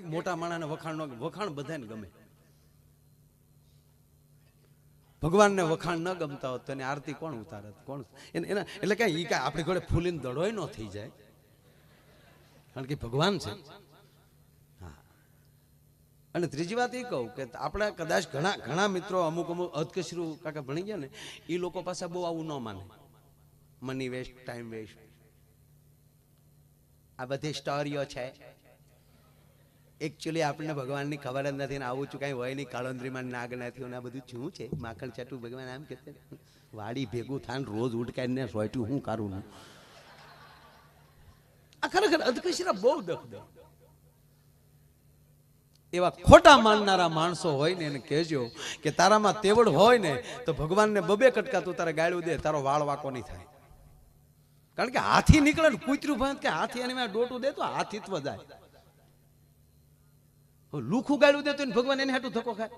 મોટા માણાને વખાણ વખાણ બધાને ગમે. ભગવાનને વખાણ ન ગમતા હોત તો એની આરતી કોણ ઉતારત કોણ એને એટલે કે ઈ કાંઈ આપણી ઘોડે ફૂલીને દડોય ન થઈ જાય? કારણ કે ભગવાન છે. અને ત્રીજી વાત એ કહું કે આપણા કદાચ ઘણા ઘણા મિત્રો અમુક અમુક અધકશરું કાકા ભણી ગયા ને એ લોકો પાસે બહુ આવું ન માને. મની વેસ્ટ ટાઈમ વેસ્ટ આ બધી સ્ટોરીઓ છે. એકચ્યુઅલી આપણને ભગવાનની ખબર જ નથી ને આવું છું કાંઈ હોય નહીં, કાળોંદરીમાં નાગ નથી આ બધું શું છે? માખણ ચાટું, ભગવાન આમ કે વાડી ભેગું થાય રોજ ઉડકાઈને સોયટું, હું કરું ને? આ ખરેખર અધકશીરા બહુ દખ દે એવા ખોટા માનનારા માણસો હોય ને એને કહેજો કે તારામાં તેવડ હોય ને તો ભગવાનને બબે કટકા તું તારે ગાળ્યું દે, તારો વાળ વાકો નહીં થાય. કારણ કે હાથી નીકળે ને કૂતરું ભાંત કે હાથી એની ડોટું દે તો હાથીત્વ જાય. હવે લુખું ગાળ્યું દે તો એને ભગવાન એને હાટું ધક્કો ખાય.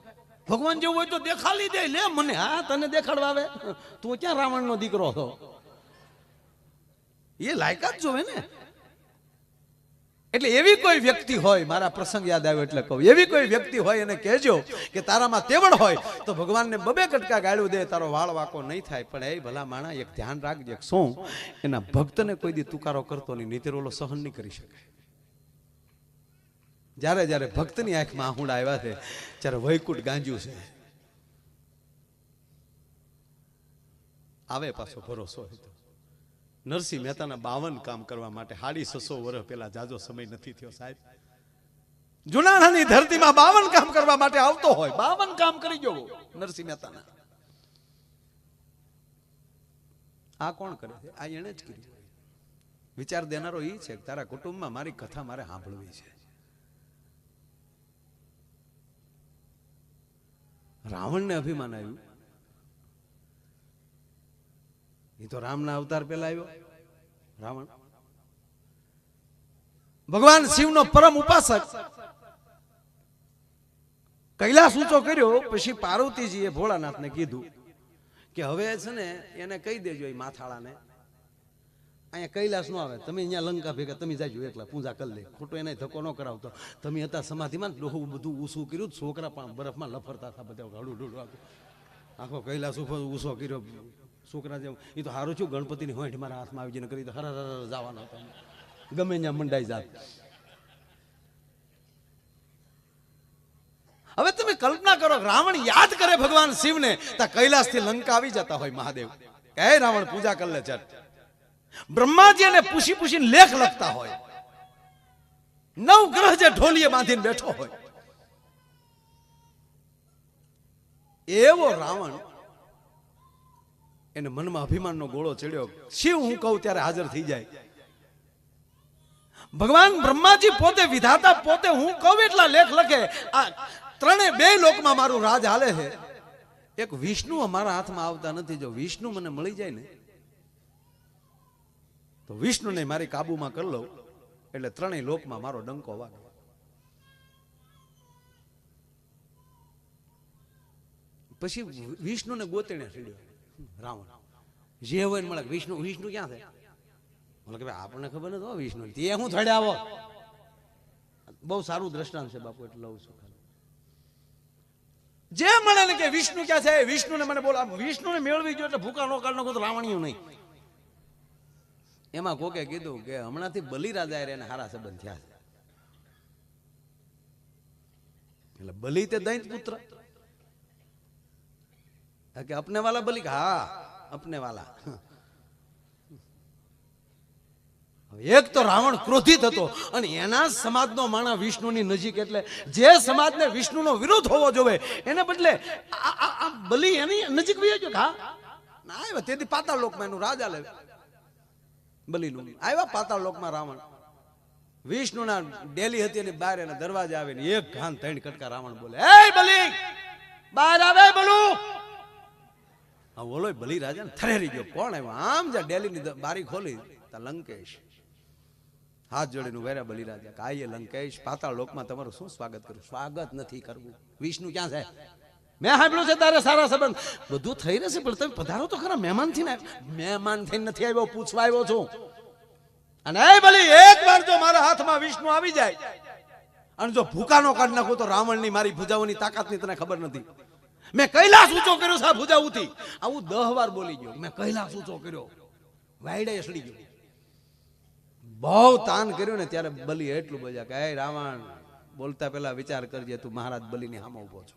ભગવાન જેવું હોય તો દેખાડી દે, લે મને, હા, તને દેખાડવા આવે. તું ક્યાં રાવણનો દીકરો હતો એ લાયકાત જોવે ને. એટલે એવી કોઈ વ્યક્તિ હોય, મારા પ્રસંગ યાદ આવ્યો એટલે કહું, એવી કોઈ વ્યક્તિ હોય એને કહેજો કે તારામાં તેવડ હોય તો ભગવાનને બબે કટકા ગાળ્યું દે, તારો વાળ વાકો નહીં થાય. પણ એ ભલા માણા, એક ધ્યાન રાખજે શું એના ભક્તને કોઈ દી તુકારો કરતો નહીં નીતિરોલો સહન નહીં કરી શકે જ્યારે જ્યારે ભક્તની આંખમાં આહુડા આવ્યા છે, ત્યારે વૈકુટ ગાંજ્યું છે. આવે પાછો ભરોસો હતો નરસિંહ મહેતાના બાવન કામ કરવા માટે હાડી સસો વર્ષ પહેલા જાજો સમય નથી થયો સાહેબ. જુનાળાની ધરતીમાં બાવન કામ કરવા માટે આવતો હોય, બાવન કામ કરી જવો નરસિંહ મહેતાના. આ કોણ કરે છે? આ એને જ કર્યું. વિચાર દેનારો એ છે તારા કુટુંબમાં મારી કથા મારે સાંભળવી છે. રાવણને અભિમાન આવ્યું. એ તો રામના અવતાર પહેલા આવ્યો. રાવણ. ભગવાન શિવનો પરમ ઉપાસક. કૈલાસ ઊંચો કર્યો, પછી પાર્વતીજીએ ભોળાનાથને કીધું કે હવે છે ને એને કહી દેજો એ માથાળાને. અહીંયા કૈલાસ નો આવે. તમે અહીંયા લંકા ભેગા, તમે જાજો એકલા, પૂજા કરી લે. ખોટો એને ધક્કો ન કરાવતો. તમે હતા સમાધિમાં ડોહું બધું ઊસું કર્યું, છોકરા પણ બરફમાં લફરતા હતા બધા. ગાડું ડોડું આખો કૈલાસ ઉપર ઊસો કર્યો. છોકરા જેમ એ તો સારું છું ગણપતિની હોંઠ મારા હાથમાં આવી જઈને કરી તો હર હર હર જવાનો હતો. ગમે ત્યાં મંડાઈ જાત. હવે તમે કલ્પના કરો, રાવણ યાદ કરે ભગવાન શિવને, તો કૈલાસથી લંકા આવી જતા હોય મહાદેવ. કહે રાવણ, પૂજા કર લે ચટ બ્રહ્માજી એને પૂછી પૂછીને લેખ લખતા હોય. નવ ગ્રહ જે ઢોલીએ બાંધીને બેઠો હોય. એવો રાવણ એને મનમાં અભિમાનનો ગોળો ચડ્યો. શિવ, હું કહું ત્યારે હાજર થઈ જાય. ભગવાન બ્રહ્માજી પોતે વિધાતા પોતે હું કહું એટલા લેખ લખે. આ ત્રણે બે લોકમાં મારું રાજ હાલે છે. એક વિષ્ણુ અમારા હાથમાં આવતા નથી. જો વિષ્ણુ મને મળી જાય ને તો વિષ્ણુને મારી કાબુમાં કરી લઉં, એટલે ત્રણેય લોકમાં મારો ડંકો વાગે. પછી વિષ્ણુને ગોતણે ચડ્યો રાવણ, જે હોય મળે વિષ્ણુ વિષ્ણુ ક્યાં છે? બોલે કે ભાઈ, આપણને ખબર નથી વિષ્ણુ. તે હું થડે આવો. બહુ સારું દ્રષ્ટાંત છે બાપુ, એટલે લઉં છું જે મળે ને કે વિષ્ણુ ક્યાં છે વિષ્ણુને મને બોલા વિષ્ણુને મેળવી ગયો એટલે ભૂકા નો કાળ નો રાવણીયું નહીં. એમાં કોકે કીધું કે હમણાંથી બલિરાજા એને હારા સંબંધ થયા છે. એટલે બલિ તે દૈત પુત્ર. કે અપને વાલા બલિ હા અપને વાલા એક તો રાવણ ક્રોધિત હતો અને એના સમાજનો માણા વિષ્ણુની નજીક એટલે જે સમાજને વિષ્ણુનો વિરોધ હોવો જોવે, એને બદલે આ- બલિ એની નજીક હા? ના આવ્યો, તેથી પાતાળ લોકમાં એનું રાજા આલે બલિનું આવ્યા પાતાળ લોકમાં રાવણ. વિષ્ણુના ડેલી હતી અને બહાર એના દરવાજે આવે ને એક ઘાન ત્રણ કટકા રાવણ બોલે એ બલી! બહાર આવે બલુ! હા બોલો બલી રાજા ને થરેરી ગયો. કોણ આવ્યો? આમ જા ડેલી ની બારી ખોલી તા લંકેશ. હાથ જોડીને વેરા બલી રાજા. કાયે લંકેશ, પાતાળ લોકમાં તમારું શું સ્વાગત કરું સ્વાગત નથી કરવું. વિષ્ણુ ક્યાં છે? મેં સાંભળ્યું છે તારે સારા સંબંધ. બધું થઈ રહેશે પણ તમે પધારો તો ખરા મહેમાનથી મહેમાન થઈને નથી આવ્યો, પૂછવા આવ્યો છું. અને એ ભલી, એક વાર જો મારા હાથમાં વિષ્ણુ આવી જાય, અને જો ભૂકાનો કાઢ નાખું તો રાવણની મારી ભુજાઓની તાકાતની તને ખબર નથી. મેં કૈલાસ ઊંચો કર્યો છે ભૂજાઉથી આવું દહ વાર બોલી ગયો. મેં કૈલાસ ઊંચો કર્યો. વાયડે સડી ગયો. બહુ તાન કર્યું ને ત્યારે બલી એટલું બજા કે રાવણ, બોલતા પહેલા વિચાર કરજે, તું મહારાજ બલીની સામે ઊભો છો.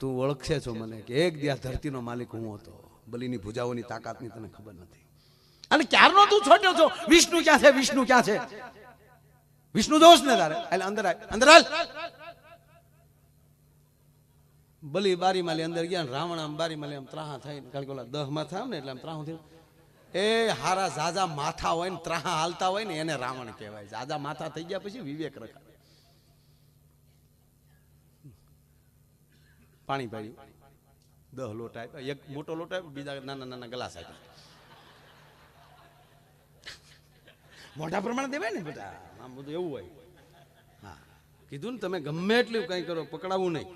તું ઓળખશે છો મને કે એક દિવસ ધરતીનો માલિક હું હતો. બલીની ભુજાઓની તાકાતની તને ખબર નથી. અને ક્યારનો તું છોડ્યો છો? વિષ્ણુ ક્યાં છે? વિષ્ણુ ક્યાં છે? વિષ્ણુ દોષ ને તારે. એટલે અંદર અંદર બલી બારી માલી અંદર ગયા રાવણ આમ બારી માલી આમ ત્રાહા થઈને કારણ કે ઓલા દહમાં થાય ને એટલે આમ ત્રાહું થયું. એ હારા ઝાઝા માથા હોય ને ત્રાહા હાલતા હોય ને એને રાવણ કહેવાય. ઝાઝા માથા થઈ ગયા પછી વિવેક રખાય. પાણી પાડ્યું દહ લોટ આપ્યા. એક મોટો લોટ આપ્યો, બીજા નાના નાના ગ્લાસ આપ્યા. મોટા પ્રમાણે દેવાય ને બધા? આમ બધું એવું હોય. હા. કીધું ને તમે ગમે એટલું કંઈ કરો પકડાવવું નહીં.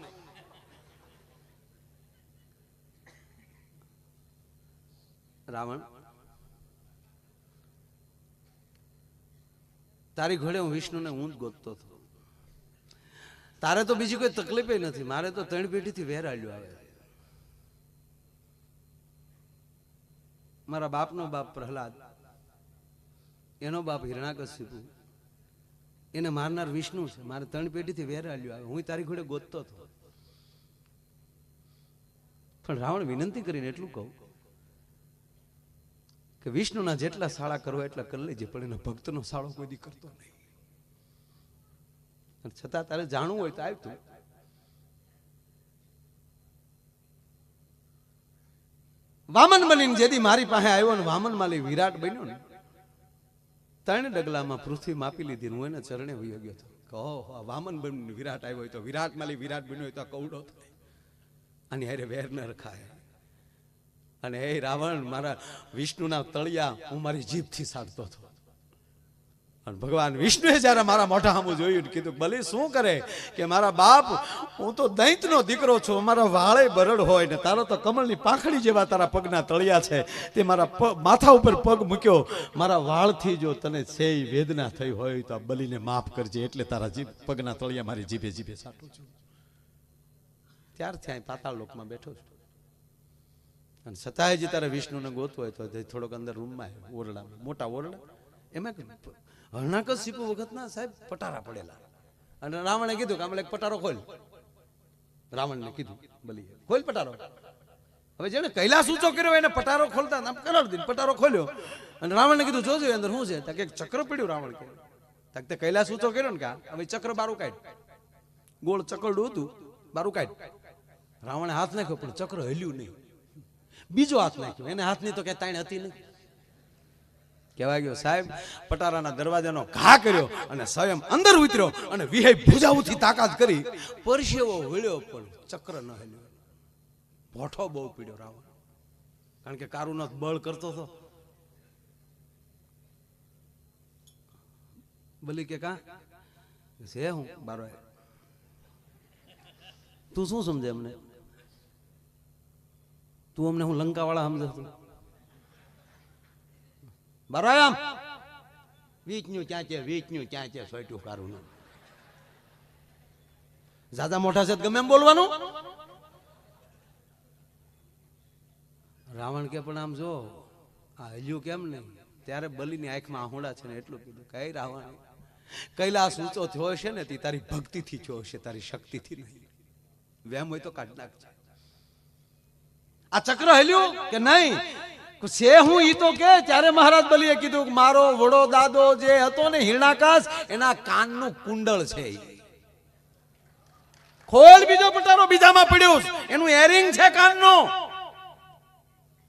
રાવણ, તારી ઘોડે હું વિષ્ણુને હું જ ગોતતો હતો. તારે તો બીજી કોઈ તકલીફ નથી. મારે તો ત્રણ પેઢીથી આવ્યું આવે. મારા બાપનો બાપ પ્રહલાદ, એનો બાપ હિરણાકશિપુ એને મારનાર વિષ્ણુ છે. મારે ત્રણ પેઢીથી વેરાડ્યો આવે. હું તારી ઘોડે ગોતતો હતો. પણ રાવણ વિનંતી કરીને એટલું કહું કે વિષ્ણુના જેટલા શાળા કરવા એટલા કરી લેજે પણ એના ભક્તનો શાળો કોઈ દી કરતો નહીં. અને છતાં તારે જાણવું હોય તો આવતું વામન બનીને જેથી મારી પાસે આવ્યો ને વામન માલી વિરાટ બન્યો ને. ત્રણ ડગલામાં પૃથ્વી માપી લીધી હું એના ચરણે વયો ગયો હતો. કહો વામન બનીને વિરાટ આવ્યો હોય તો વિરાટ માલી વિરાટ બન્યો હોય તો કવડો થાય અને અરે વેર ન રખાય અને હે રાવણ મારા વિષ્ણુના તળિયા હું મારી જીભથી સાધતો હતો. અને ભગવાન વિષ્ણુએ જ્યારે મારા મોઢા સામું જોયું કીધું, ભલે શું કરે, કે મારા બાપ, હું તો દૈતનો દીકરો છું મારા વાળે બરડ હોય ને તારો તો કમળની પાંખડી જેવા તારા પગના તળિયા છે. તે મારા માથા ઉપર પગ મૂક્યો. મારા વાળથી જો તને છે વેદના થઈ હોય તો આ બલીને માફ કરજે, એટલે તારા જીભ પગના તળિયા મારી જીભે જીભે સાટું છું. ત્યારથી અહીં પાતાળ લોકમાં બેઠો છું. અને છતાંય જે તારે વિષ્ણુને ગોતવો હોય તો થોડોક અંદર રૂમમાં ઓરડામાં, મોટા ઓરડા. એમાં હરણાકસ શીપુ વખતના સાહેબ પટારા પડેલા. અને રાવણે કીધું કે આમ એક પટારો ખોલ. રાવણને કીધું, બલી ખોલ પટારો. હવે જેને કૈલાસ ઊંચો કર્યો, એને પટારો ખોલતા આમ કરાવી દીધું, પટારો ખોલ્યો. અને રાવણને કીધું, જોજો અંદર શું છે? તાકે એક ચક્ર પડ્યું રાવણ કે. તાકે તે કૈલાસ ઊંચો કર્યો ને કા હવે ચક્ર બારું કાઢ. ગોળ ચકરડું હતું, બારું કાઢ. રાવણે હાથ નાખ્યો, પણ ચક્ર હલ્યું નહીં. બીજો હાથ નાખ્યો, એને હાથની તો ક્યાંય તાણ હતી નહીં. કહેવાય ગયો, સાહેબ, પટારાના દરવાજાનો ઘા કર્યો અને સ્વયં અંદર ઉતર્યો અને વિહે ભૂજાઉથી તાકાત કરી પરસેવો હળ્યો પણ ચક્ર ન હેલ્યો. ભોઠો બહુ પીડ્યો રાવણ. કારણ કે કારુનો બળ કરતો હતો. બલી કે કા? છે હું, બારો તું શું સમજે અમને? તું અમને હું લંકા વાળા સમજે? તું બરાબર? છે વીચનું ક્યાં છે, સોયટું કારું જાદા મોટા છે ગમે એમ બોલવાનું? રાવણ કે પણ આમ જો, આ હલ્યું કેમ નહીં? ત્યારે બલીની આંખમાં આહોડા છે ને એટલું કીધું કઈ રાવણ, કૈલાસ ઊંચો થયો હશે ને તે તારી ભક્તિથી થયો હશે, તારી શક્તિથી નહીં. વેમ હોય તો કાઢ નાખજે. આ ચક્ર હલ્યું કે નહીં? છે હું ઈ તો કે, ત્યારે મહારાજ બલીએ કીધું કે મારો વડો દાદો જે હતો ને હિરણાકાશ, એના કાનનું કુંડળ છે ખોલ બીજો પટારો બીજામાં પડ્યું એનું એરિંગ છે કાનનું.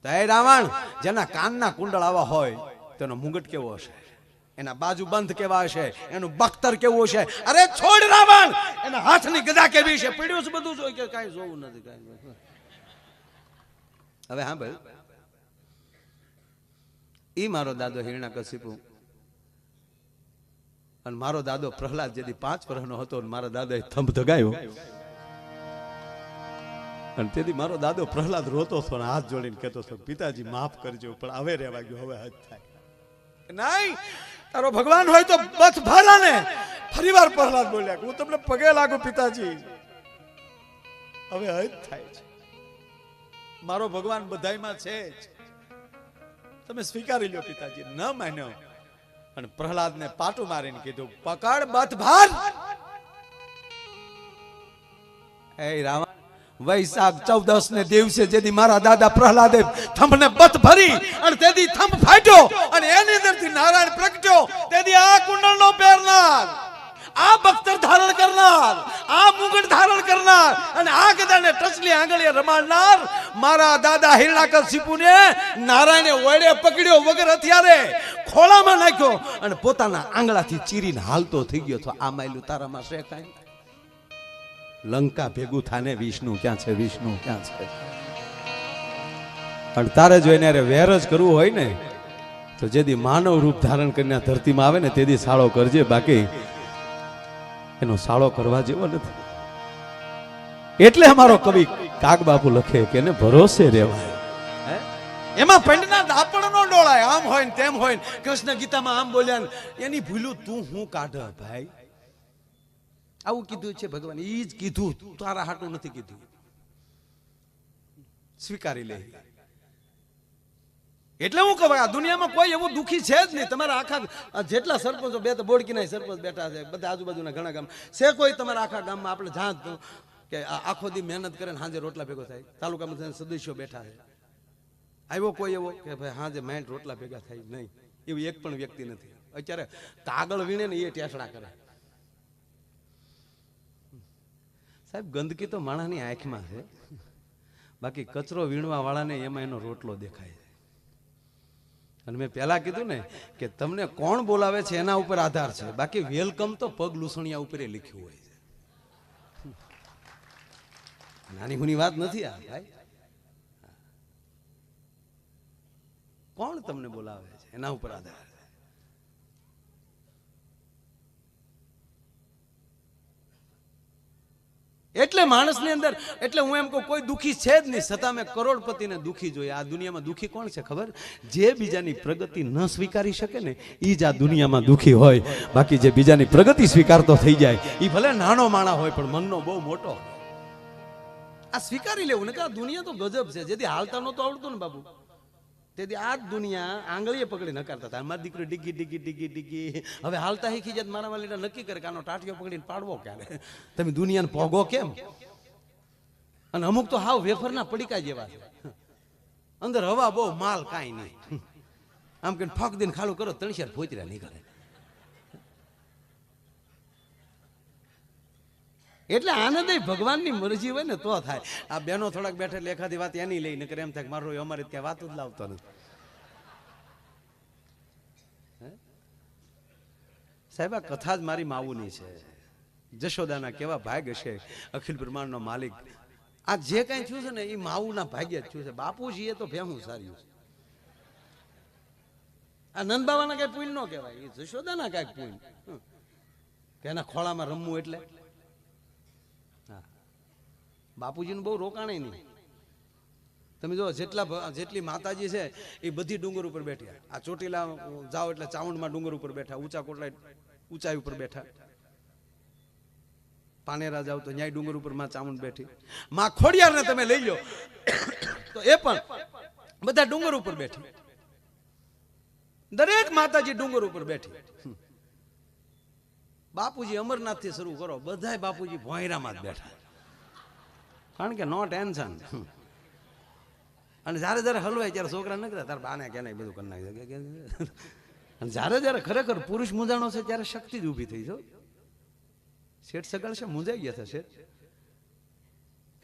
તો રાવણ. જેના કાનના કુંડળ આવા હોય, તેનો મુગટ કેવો હશે? એના બાજુ બંધ કેવા હશે? એનું બખ્તર કેવું હશે? અરે છોડ રાવણ! એના હાથની ગદા કેવી છે? પડ્યું છે બધું જોઈ કે કાંઈ જોવું નથી, કાંઈ હવે હા, ભાઈ. ઈ મારો દાદો હિરણા કશીપુ અને મારો દાદો પ્રહલાદ જેથી પાંચ વર્ષનો હતો અને મારા દાદાએ થંભ ધગાયો. અને તેથી મારો દાદો પ્રહલાદ રોતો હતો અને હાથ જોડીને કહેતો હતો, પિતાજી, માફ કરજો, પણ હવે રહેવા ગયો હવે હજ થાય. નહીં, તારો ભગવાન હોય તો બસ ભાલા ને ફરીવાર પ્રહલાદ બોલ્યા હું તમને પગે લાગુ પિતાજી. હવે હદ થાય છે. મારો ભગવાન બધાયમાં છે જ. તમે સ્વીકારી લ્યો પિતાજી, ન માન્યો. અને પ્રહલાદને પાટું મારીને કીધું, પકડ બથ ભાન એ રાવણ વૈશાખ ચૌદસ ને દિવસે જેથી મારા દાદા પ્રહલાદે થંભને બત ભરી અને તેથી થંભ ફાટ્યો અને એની અંદરથી નારાયણ પ્રગટ્યો તેથી આ કુંડળનો પહેરનાર આ બખ્તર ધારણ કરનાર, આ મુગટ ધારણ કરનાર અને આ ગદાને ટચલી આંગળીએ રમાડનાર મારા દાદા હિરણાકર શિપુને નારાયણે વડે પકડ્યો વગર હથિયારે ખોળામાં નાખ્યો અને પોતાના આંગળાથી ચીરીને હાલતો થઈ ગયો તો આ માયલું તારામાં છે કાંઈ? લંકા ભેગું થાને વિષ્ણુ, ક્યાં છે વિષ્ણુ, ક્યાં છે? પણ તારે જો એને વેર જ કરવું હોય ને, તો જેદી માનવ રૂપ ધારણ કરીને ધરતીમાં આવે ને તેદી સાળો કરજે. બાકી એનો સાળો કરવા જેવો નથી. એટલે અમારો કવિ કાગ બાપુ લખે કે એને ભરોસે રહેવાય. એમાં પંડના દાપણ નો ડોળાય આમ હોય ને તેમ હોય ને. કૃષ્ણ ગીતામાં આમ બોલ્યા ને, એની ભૂલું તું હું કાઢ ભાઈ. આવું કીધું છે ભગવાન એ જ કીધું. તારા હાટું નથી કીધું. સ્વીકારી લે. એટલે હું કહું, આ દુનિયામાં કોઈ એવું દુઃખી છે જ નહીં. તમારા આખા જેટલા સરપંચો બે તો બોડકીના સરપંચ બેઠા છે, બધા આજુબાજુના ઘણા ગામ. છે કોઈ તમારા આખા ગામમાં આપણે જાણ કે આખો દી મહેનત કરે ને સાંજે રોટલા ભેગો થાય. તાલુકામાં સદસ્યો બેઠા છે. આવ્યો કોઈ એવો કે ભાઈ હાજે માઇન્ડ રોટલા ભેગા થાય? નહીં. એવું એક પણ વ્યક્તિ નથી. અત્યારે કાગળ વીણે ને એ ટેસડા કરે. સાહેબ, ગંદકી તો માણસની આંખમાં છે. બાકી કચરો વીણવા વાળાને એમાં એનો રોટલો દેખાય છે. અને મેં પહેલા કીધું ને કે તમને કોણ બોલાવે છે એના ઉપર આધાર છે. બાકી વેલકમ તો પગ લૂસણિયા ઉપર લખ્યું હોય છે. નાની હુની વાત નથી આ, ભાઈ. કોણ તમને બોલાવે છે એના ઉપર આધાર છે એટલે માણસની અંદર, એટલે હું એમ કહું, કોઈ દુઃખી છે જ નહીં. છતાં મેં કરોડપતિને દુઃખી જોઈએ આ દુનિયામાં દુખી કોણ છે ખબર? જે બીજાની પ્રગતિ ન સ્વીકારી શકે ને એ જ આ દુનિયામાં દુઃખી હોય. બાકી જે બીજાની પ્રગતિ સ્વીકારતો થઈ જાય એ ભલે નાનો માણા હોય, પણ મનનો બહુ મોટો આ સ્વીકારી લેવું ને કે આ દુનિયા તો ગજબ છે. જેથી હાલતા નહોતું આવડતું ને બાબુ તેથી આ દુનિયા આંગળીએ પકડી નકારતા હતા. મારી દીકરી ડીગી ડીગી ડીગી ડીગી. હવે હાલતા હીખી જાય મારા વાલીને નક્કી કરે કે આનો ટાટિયો પકડીને પાડવો ક્યારે? તમે દુનિયાને ભોગો કેમ? અને અમુક તો હાવ વેફરના પડીકા જેવા છે. અંદર હવા બહુ, માલ કાંઈ નહીં. આમ કે ફક દઈને ખાલું કરો તણશિયાર ફોતરા નીકળે. એટલે આનંદ ભગવાનની મરજી હોય ને તો થાય. આ બહેનો થોડાક બેઠે એટલે એખાદી વાત એની લઈને કરે. એમ થાય મારું અમારે ત્યાં વાત જ લાવતો નથી? સાહેબ, આ કથા જ મારી માવુની છે. જશોદાના કેવા ભાગ હશે અખિલ બ્રહ્માંડનો માલિક. આ જે કાંઈ થયું છે ને, એ માવુના ભાગ્ય જ થયું છે. બાપુજી એ તો ભેહું સાર્યું છે. આ નંદ બાબાના કઈ પુણ્ય ન કહેવાય. એ જશોદાના કાંઈક પુણ્ય તેના ખોળામાં રમવું એટલે? બાપુજીનું બહુ રોકાણે નહીં. તમે જો જેટલા જેટલી માતાજી છે, એ બધી ડુંગર ઉપર બેઠી આ ચોટીલા જાઓ એટલે ચાઉંડમાં ડુંગર ઉપર બેઠા, ઊંચા કોટલા ઊંચાઈ ઉપર બેઠા. પાનેરા જાવ તો ન્યાય ડુંગર ઉપરમાં ચામુંડ બેઠી. માં ખોડિયારને તમે લઈ લો. તો એ પણ બધા ડુંગર ઉપર બેઠી. દરેક માતાજી ડુંગર ઉપર બેઠી. બાપુજી અમરનાથથી શરૂ કરો. બધાય બાપુજી ભોંયરામાં જ બેઠા. કારણ કે નો ટેન્શન. અને જ્યારે જ્યારે હલવાય ત્યારે છોકરા ન કરે તાર બાને કે નહીં બધું કરી નાખે. અને જ્યારે જ્યારે ખરેખર પુરુષ મૂંઝાણો છે ત્યારે શક્તિ જ ઊભી થઈ જો શેઠ સગળ છે, મૂંઝાઈ ગયા શેઠ.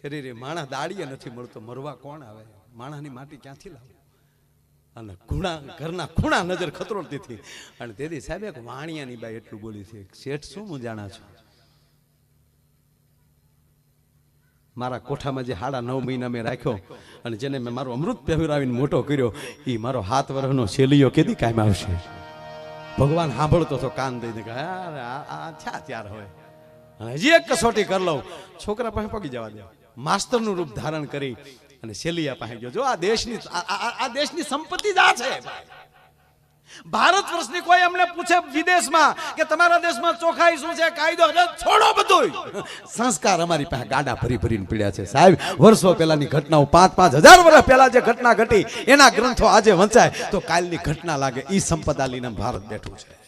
ખરી રે માણસ દાડીએ નથી મળતો, મરવા કોણ આવે? માણસની માટી ક્યાંથી લાવે? અને ખૂણા, ઘરના ખૂણા નજર ખતરોડતી અને તેથી સાહેબ, એક વાણિયાની બાઈ એટલું બોલી છે, શેઠ, શું મૂંઝાણા છો? મારા કોઠામાં જે હાડા નવ મહિના મેં રાખ્યો અને જેને મેં મારો અમૃત પહેરાવીને મોટો કર્યો એ મારો હાથ વરહનો શેલીઓ કેદી કાયમ આવશે? ભગવાન સાંભળતો તો કાન દઈને કે આ થયા ત્યાર હોય અને હજી એક કસોટી કરી લઉં. છોકરા પાસે પગી જવા દે. માસ્તરનું રૂપ ધારણ કરી અને શેલિયા પાસે ગયો. જો આ દેશની આ દેશની સંપત્તિ જ આ છે, ભાઈ. ભારત વર્ષની કોઈ અમને પૂછે વિદેશમાં કે તમારા દેશમાં ચોખાઈ શું છે, કાયદો છોડો બધું સંસ્કાર અમારી પાસે ગાડા ભરી ભરીને પીડ્યા છે. સાહેબ, વર્ષો પહેલાની ઘટનાઓ પાંચ પાંચ હજાર વર્ષ પહેલા જે ઘટના ઘટી, એના ગ્રંથો આજે વંચાય, તો કાલની ઘટના લાગે એ સંપદા લઈને ભારત બેઠું છે.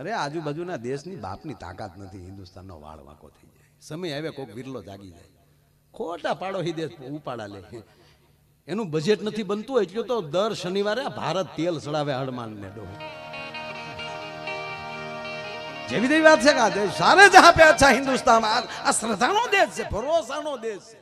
અરે, આજુબાજુના દેશની બાપની તાકાત નથી, હિન્દુસ્તાનનો વાળ વાંકો થઈ જાય. સમય આવે કોઈક વિરલો જાગી જાય. ખોટા પાડો હી દેશ ઉપાડા લે. એનું બજેટ નથી બનતું એટલું તો દર શનિવારે ભારત તેલ ચડાવે હડમાન ને ડો જેવી તેવી વાત છે કે સારે જહાં પે અચ્છા હિન્દુસ્તાન આ શ્રદ્ધાનો દેશ છે, ભરોસાનો દેશ છે.